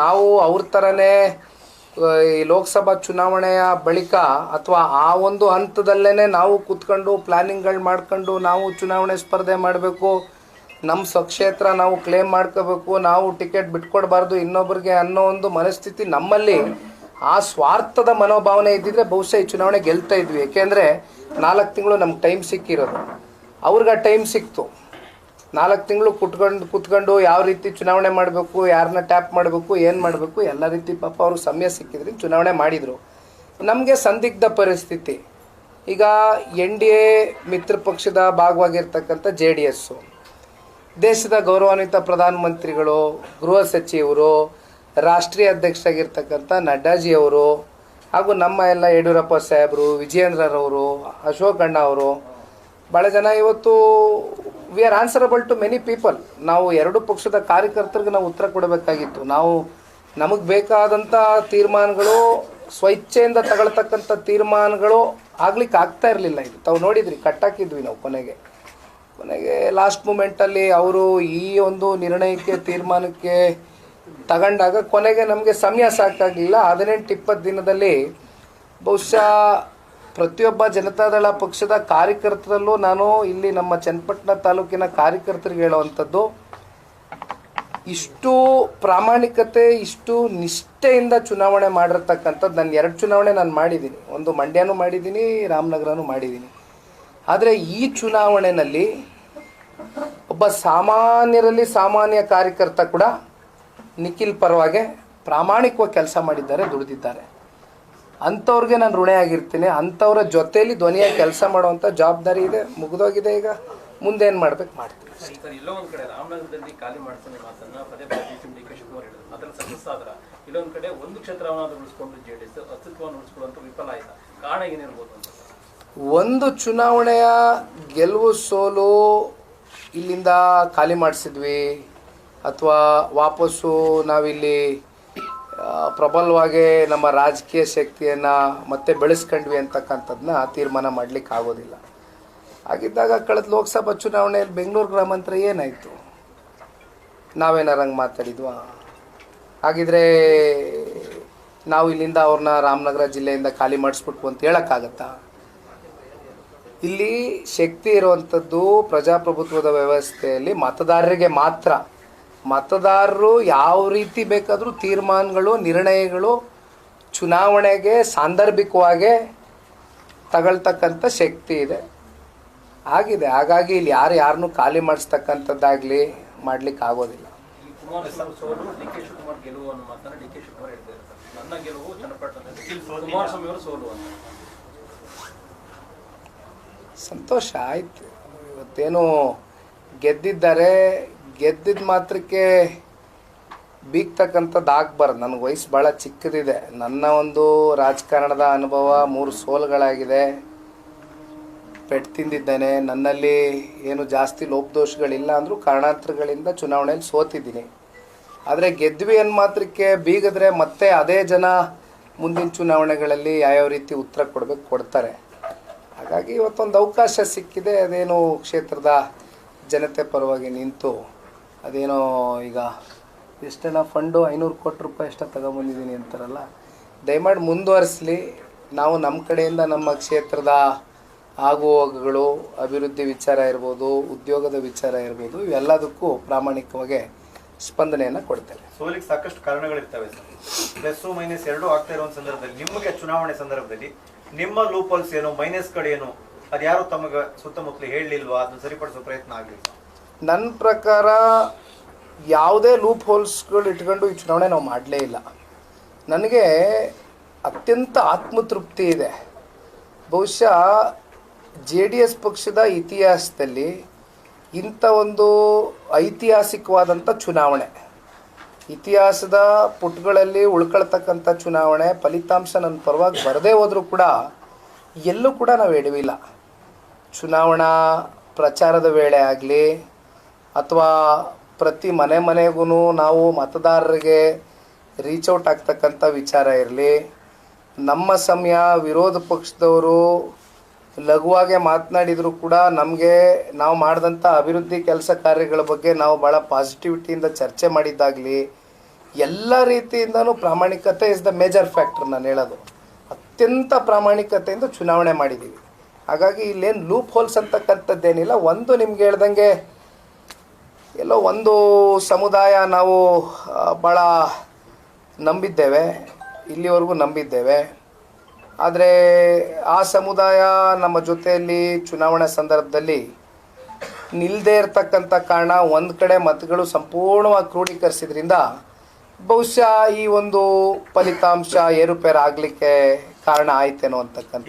ನಾವು ಅವ್ರ ಥರನೇ ಈ ಲೋಕಸಭಾ ಚುನಾವಣೆಯ ಬಳಿಕ ಅಥವಾ ಆ ಒಂದು ಹಂತದಲ್ಲೇ ನಾವು ಕೂತ್ಕೊಂಡು ಪ್ಲಾನಿಂಗ್ಗಳು ಮಾಡ್ಕೊಂಡು ನಾವು ಚುನಾವಣೆ ಸ್ಪರ್ಧೆ ಮಾಡಬೇಕು. ನಮ್ಮ ಸ್ವಕ್ಷೇತ್ರ ನಾವು ಕ್ಲೇಮ್ ಮಾಡ್ಕೋಬೇಕು. ನಾವು ಟಿಕೆಟ್ ಬಿಟ್ಕೊಡ್ಬಾರ್ದು ಇನ್ನೊಬ್ಬರಿಗೆ ಅನ್ನೋ ಒಂದು ಮನಸ್ಥಿತಿ ನಮ್ಮಲ್ಲಿ ಆ ಸ್ವಾರ್ಥದ ಮನೋಭಾವನೆ ಇದ್ದಿದ್ರೆ ಬಹುಶಃ ಈ ಚುನಾವಣೆ ಗೆಲ್ತಾ ಇದ್ವಿ. ಯಾಕೆಂದರೆ ನಾಲ್ಕು ತಿಂಗಳು ನಮ್ಗೆ ಟೈಮ್ ಸಿಕ್ಕಿರೋದು. ಅವ್ರಿಗೆ ಆ ಟೈಮ್ ಸಿಕ್ತು. ನಾಲ್ಕು ತಿಂಗಳು ಕುತ್ಕೊಂಡು ಕುತ್ಕೊಂಡು ಯಾವ ರೀತಿ ಚುನಾವಣೆ ಮಾಡಬೇಕು ಯಾರನ್ನ ಟ್ಯಾಪ್ ಮಾಡಬೇಕು, ಏನು ಮಾಡಬೇಕು, ಎಲ್ಲ ರೀತಿ ಪಾಪ ಅವರು ಸಮಯ ಸಿಕ್ಕಿದ್ರೆ ಚುನಾವಣೆ ಮಾಡಿದರು. ನಮಗೆ ಸಂದಿಗ್ಧ ಪರಿಸ್ಥಿತಿ. ಈಗ ಎನ್ ಡಿ ಎ ಮಿತ್ರ ಪಕ್ಷದ ಭಾಗವಾಗಿರ್ತಕ್ಕಂಥ ಜೆ ಡಿ ಎಸ್ಸು ದೇಶದ ಗೌರವಾನ್ವಿತ ಪ್ರಧಾನಮಂತ್ರಿಗಳು, ಗೃಹ ಸಚಿವರು, ರಾಷ್ಟ್ರೀಯ ಅಧ್ಯಕ್ಷರಾಗಿರ್ತಕ್ಕಂಥ ನಡ್ಡಾಜಿ ಅವರು, ಹಾಗೂ ನಮ್ಮ ಎಲ್ಲ ಯಡಿಯೂರಪ್ಪ ಸಾಹೇಬರು, ವಿಜಯೇಂದ್ರರವರು, ಅಶೋಕ್ ಅಣ್ಣ ಅವರು ಭಾಳ ಜನ ಇವತ್ತು we are answerable to many people ನಾವು ಎರಡು ಪಕ್ಷದ ಕಾರ್ಯಕರ್ತರಿಗೆ ನಾವು ಉತ್ತರ ಕೊಡಬೇಕಾಗಿತ್ತು. ನಾವು ನಮಗೆ ಬೇಕಾದಂಥ ತೀರ್ಮಾನಗಳು ಸ್ವಇಚ್ಛೆಯಿಂದ ತಗೊಳ್ತಕ್ಕಂಥ ತೀರ್ಮಾನಗಳು ಆಗ್ಲಿಕ್ಕೆ ಆಗ್ತಾ ಇರಲಿಲ್ಲ ಇದು. ತಾವು ನೋಡಿದ್ರಿ, ಕಟ್ಟಾಕಿದ್ವಿ ನಾವು ಕೊನೆಗೆ. ಕೊನೆಗೆ ಲಾಸ್ಟ್ ಮೂಮೆಂಟಲ್ಲಿ ಅವರು ಈ ಒಂದು ನಿರ್ಣಯಕ್ಕೆ, ತೀರ್ಮಾನಕ್ಕೆ ತಗೊಂಡಾಗ ಕೊನೆಗೆ ನಮಗೆ ಸಮಯ ಸಾಕಾಗಲಿಲ್ಲ. ಹದಿನೆಂಟು, ಇಪ್ಪತ್ತು ದಿನದಲ್ಲಿ ಬಹುಶಃ ಪ್ರತಿಯೊಬ್ಬ ಜನತಾದಳ ಪಕ್ಷದ ಕಾರ್ಯಕರ್ತರಲ್ಲೂ ನಾನು ಇಲ್ಲಿ ನಮ್ಮ ಚನ್ನಪಟ್ಟಣ ತಾಲೂಕಿನ ಕಾರ್ಯಕರ್ತರಿಗೆ ಹೇಳುವಂಥದ್ದು, ಇಷ್ಟು ಪ್ರಾಮಾಣಿಕತೆ, ಇಷ್ಟು ನಿಷ್ಠೆಯಿಂದ ಚುನಾವಣೆ ಮಾಡಿರ್ತಕ್ಕಂಥದ್ದು ನಾನು ಎರಡು ಚುನಾವಣೆ ನಾನು ಮಾಡಿದ್ದೀನಿ. ಒಂದು ಮಂಡ್ಯನೂ ಮಾಡಿದ್ದೀನಿ, ರಾಮನಗರನೂ ಮಾಡಿದ್ದೀನಿ. ಆದರೆ ಈ ಚುನಾವಣೆಯಲ್ಲಿ ಒಬ್ಬ ಸಾಮಾನ್ಯರಲ್ಲಿ ಸಾಮಾನ್ಯ ಕಾರ್ಯಕರ್ತ ಕೂಡ ನಿಖಿಲ್ ಪರವಾಗಿ ಪ್ರಾಮಾಣಿಕವಾಗಿ ಕೆಲಸ ಮಾಡಿದ್ದಾರೆ, ದುಡಿದಿದ್ದಾರೆ. ಅಂಥವ್ರಿಗೆ ನಾನು ಋಣೆ ಆಗಿರ್ತೀನಿ ಅಂಥವ್ರ ಜೊತೆಯಲ್ಲಿ ಧ್ವನಿಯಾಗಿ ಕೆಲಸ ಮಾಡುವಂಥ ಜವಾಬ್ದಾರಿ ಇದೆ ಮುಗಿದೋಗಿದೆ ಈಗ. ಮುಂದೆ ಏನು ಮಾಡ್ಬೇಕು? ಮಾಡ್ತೀನಿ. ಒಂದು ಚುನಾವಣೆಯ ಗೆಲುವು ಸೋಲು ಇಲ್ಲಿಂದ ಖಾಲಿ ಮಾಡಿಸಿದ್ವಿ. ಅಥವಾ ವಾಪಸ್ಸು ನಾವಿಲ್ಲಿ ಪ್ರಬಲವಾಗಿ ನಮ್ಮ ರಾಜಕೀಯ ಶಕ್ತಿಯನ್ನು ಮತ್ತೆ ಬೆಳೆಸ್ಕೊಂಡ್ವಿ ಅಂತಕ್ಕಂಥದ್ದನ್ನ ತೀರ್ಮಾನ ಮಾಡಲಿಕ್ಕೆ ಆಗೋದಿಲ್ಲ ಹಾಗಿದ್ದಾಗ ಕಳೆದ ಲೋಕಸಭಾ ಚುನಾವಣೆಯಲ್ಲಿ ಬೆಂಗಳೂರು ಗ್ರಾಮಾಂತರ ಏನಾಯಿತು? ನಾವೇನಾರ ಹಂಗೆ ಮಾತಾಡಿದ್ವಾ? ಹಾಗಿದ್ರೆ ನಾವು ಇಲ್ಲಿಂದ ಅವ್ರನ್ನ ರಾಮನಗರ ಜಿಲ್ಲೆಯಿಂದ ಖಾಲಿ ಮಾಡಿಸ್ಬಿಟ್ವು ಅಂತ ಹೇಳೋಕ್ಕಾಗತ್ತಾ? ಇಲ್ಲಿ ಶಕ್ತಿ ಇರುವಂಥದ್ದು ಪ್ರಜಾಪ್ರಭುತ್ವದ ವ್ಯವಸ್ಥೆಯಲ್ಲಿ ಮತದಾರರಿಗೆ ಮಾತ್ರ. ಮತದಾರರು ಯಾವ ರೀತಿ ಬೇಕಾದರೂ ತೀರ್ಮಾನಗಳು ನಿರ್ಣಯಗಳು ಚುನಾವಣೆಗೆ ಸಾಂದರ್ಭಿಕವಾಗಿ ತಗೊಳ್ತಕ್ಕಂಥ ಶಕ್ತಿ ಇದೆ. ಆಗಿದೆ. ಹಾಗಾಗಿ ಇಲ್ಲಿ ಯಾರು ಯಾರನ್ನು ಖಾಲಿ ಮಾಡಿಸ್ತಕ್ಕಂಥದ್ದಾಗಲಿ ಮಾಡಲಿಕ್ಕೆ ಆಗೋದಿಲ್ಲ. ಈ ಕುಮಾರಸ್ವಾಮಿ ಸೋಲು ಡಿ ಕೆ ಗೆಲುವು ಅನ್ನೋ ಮಾತನ್ನ ಡಿ ಕೆ ಶಿವಕುಮಾರ್ ಸರ್ ನನ್ನ ಗೆಲುವು ಚನ್ನಪಟ್ಟಣದಲ್ಲಿ ಕುಮಾರಸ್ವಾಮಿ ಅವರು ಸೋಲು ಅಂತ. ಸಂತೋಷ ಆಯ್ತು. ಇವತ್ತೇನು ಗೆದ್ದಿದ್ದಾರೆ ಗೆದ್ದಿದ್ದ ಮಾತ್ರಕ್ಕೆ ಬೀಗ್ತಕ್ಕಂಥದ್ದು ಆಗ್ಬಾರ್ದು ನನಗೆ ವಯಸ್ಸು ಭಾಳ ಚಿಕ್ಕದಿದೆ. ನನ್ನ ಒಂದು ರಾಜಕಾರಣದ ಅನುಭವ ಮೂರು ಸೋಲುಗಳಾಗಿದೆ. ಪೆಟ್ಟು ತಿಂದಿದ್ದೇನೆ. ನನ್ನಲ್ಲಿ ಏನು ಜಾಸ್ತಿ ಲೋಪದೋಷಗಳಿಲ್ಲ ಅಂದರೂ ಕಾರಣಾಂತರಗಳಿಂದ ಚುನಾವಣೆಯಲ್ಲಿ ಸೋತಿದ್ದೀನಿ. ಆದರೆ ಗೆದ್ವಿ ಅನ್ನ ಮಾತ್ರಕ್ಕೆ ಬೀಗಿದ್ರೆ ಮತ್ತೆ ಅದೇ ಜನ ಮುಂದಿನ ಚುನಾವಣೆಗಳಲ್ಲಿ ಯಾವ್ಯಾವ ರೀತಿ ಉತ್ತರ ಕೊಡಬೇಕು ಕೊಡ್ತಾರೆ. ಹಾಗಾಗಿ ಇವತ್ತೊಂದು ಅವಕಾಶ ಸಿಕ್ಕಿದೆ. ಅದೇನು ಕ್ಷೇತ್ರದ ಜನತೆ ಪರವಾಗಿ ನಿಂತು ಅದೇನೋ ಈಗ ಎಷ್ಟೆಲ್ಲ ಫಂಡು ಐನೂರು ಕೋಟಿ ರೂಪಾಯಿ ಎಷ್ಟ ತಗೊಂಬಂದಿದ್ದೀನಿ ಅಂತಾರಲ್ಲ? ದಯಮಾಡಿ ಮುಂದುವರಿಸಲಿ. ನಾವು ನಮ್ಮ ಕಡೆಯಿಂದ ನಮ್ಮ ಕ್ಷೇತ್ರದ ಆಗುಹೋಗುಗಳು ಅಭಿವೃದ್ಧಿ ವಿಚಾರ ಇರ್ಬೋದು, ಉದ್ಯೋಗದ ವಿಚಾರ ಇರ್ಬೋದು, ಇವೆಲ್ಲದಕ್ಕೂ ಪ್ರಾಮಾಣಿಕವಾಗಿ ಸ್ಪಂದನೆಯನ್ನು ಕೊಡ್ತೇವೆ. ಸೋಲಿಗೆ ಸಾಕಷ್ಟು ಕಾರಣಗಳಿರ್ತವೆ ಸರ್. ಪ್ಲಸ್ ಮೈನಸ್ ಎರಡು ಆಗ್ತಾ ಇರೋ ಸಂದರ್ಭದಲ್ಲಿ, ನಿಮಗೆ ಚುನಾವಣೆ ಸಂದರ್ಭದಲ್ಲಿ, ನಿಮ್ಮ ಲೂಪಲ್ಸ್ ಏನು ಮೈನಸ್ಗಳೇನು ಅದು ಯಾರು ತಮಗೆ ಸುತ್ತಮುತ್ತಲು ಹೇಳಲಿಲ್ವಾ ಅದನ್ನು ಸರಿಪಡಿಸೋ ಪ್ರಯತ್ನ ಆಗಲಿಲ್ಲ ನನ್ನ ಪ್ರಕಾರ ಯಾವುದೇ ಲೂಪ್ ಹೋಲ್ಸ್ಗಳು ಇಟ್ಕೊಂಡು ಈ ಚುನಾವಣೆ ನಾವು ಮಾಡಲೇ ಇಲ್ಲ. ನನಗೆ ಅತ್ಯಂತ ಆತ್ಮತೃಪ್ತಿ ಇದೆ. ಬಹುಶಃ ಜೆ ಡಿ ಎಸ್ ಪಕ್ಷದ ಇತಿಹಾಸದಲ್ಲಿ ಇಂಥ ಒಂದು ಐತಿಹಾಸಿಕವಾದಂಥ ಚುನಾವಣೆ, ಇತಿಹಾಸದ ಪುಟಗಳಲ್ಲಿ ಉಳ್ಕೊಳ್ತಕ್ಕಂಥ ಚುನಾವಣೆ, ಫಲಿತಾಂಶ ನನ್ನ ಪರವಾಗಿ ಬರದೇ ಹೋದರೂ ಕೂಡ ಎಲ್ಲೂ ಕೂಡ ನಾವು ಎಡವಿಲ್ಲ. ಚುನಾವಣಾ ಪ್ರಚಾರದ ವೇಳೆ ಆಗಲಿ ಅಥವಾ ಪ್ರತಿ ಮನೆ ಮನೆಗೂ ನಾವು ಮತದಾರರಿಗೆ ರೀಚ್ ಔಟ್ ಆಗ್ತಕ್ಕಂಥ ವಿಚಾರ ಇರಲಿ. ನಮ್ಮ ಸಮಯ ವಿರೋಧ ಪಕ್ಷದವರು ಲಘುವಾಗೆ ಮಾತನಾಡಿದರೂ ಕೂಡ ನಮಗೆ ನಾವು ಮಾಡಿದಂಥ ಅಭಿವೃದ್ಧಿ ಕೆಲಸ ಕಾರ್ಯಗಳ ಬಗ್ಗೆ ನಾವು ಭಾಳ ಪಾಸಿಟಿವಿಟಿಯಿಂದ ಚರ್ಚೆ ಮಾಡಿದ್ದಾಗಲಿ, ಎಲ್ಲ ರೀತಿಯಿಂದನೂ ಪ್ರಾಮಾಣಿಕತೆ ಇಸ್ ದ ಮೇಜರ್ ಫ್ಯಾಕ್ಟರ್ ನಾನು ಹೇಳೋದು. ಅತ್ಯಂತ ಪ್ರಾಮಾಣಿಕತೆಯಿಂದ ಚುನಾವಣೆ ಮಾಡಿದ್ದೀವಿ. ಹಾಗಾಗಿ ಇಲ್ಲೇನು ಲೂಪ್ ಹೋಲ್ಸ್ ಅಂತಕ್ಕಂಥದ್ದೇನಿಲ್ಲ. ಒಂದು ನಿಮ್ಗೆ ಹೇಳ್ದಂಗೆ ಎಲ್ಲೋ ಒಂದು ಸಮುದಾಯ ನಾವು ಭಾಳ ನಂಬಿದ್ದೇವೆ ಇಲ್ಲಿವರೆಗೂ ನಂಬಿದ್ದೇವೆ. ಆದರೆ ಆ ಸಮುದಾಯ ನಮ್ಮ ಜೊತೆಯಲ್ಲಿ ಚುನಾವಣೆ ಸಂದರ್ಭದಲ್ಲಿ ನಿಲ್ಲದೇ ಇರತಕ್ಕಂಥ ಕಾರಣ ಒಂದು ಕಡೆ ಮತಗಳು ಸಂಪೂರ್ಣವಾಗಿ ಕ್ರೋಢೀಕರಿಸಿದ್ರಿಂದ ಬಹುಶಃ ಈ ಒಂದು ಫಲಿತಾಂಶ ಏರುಪೇರು ಆಗಲಿಕ್ಕೆ ಕಾರಣ ಆಯ್ತೇನೋ ಅಂತಕ್ಕಂಥ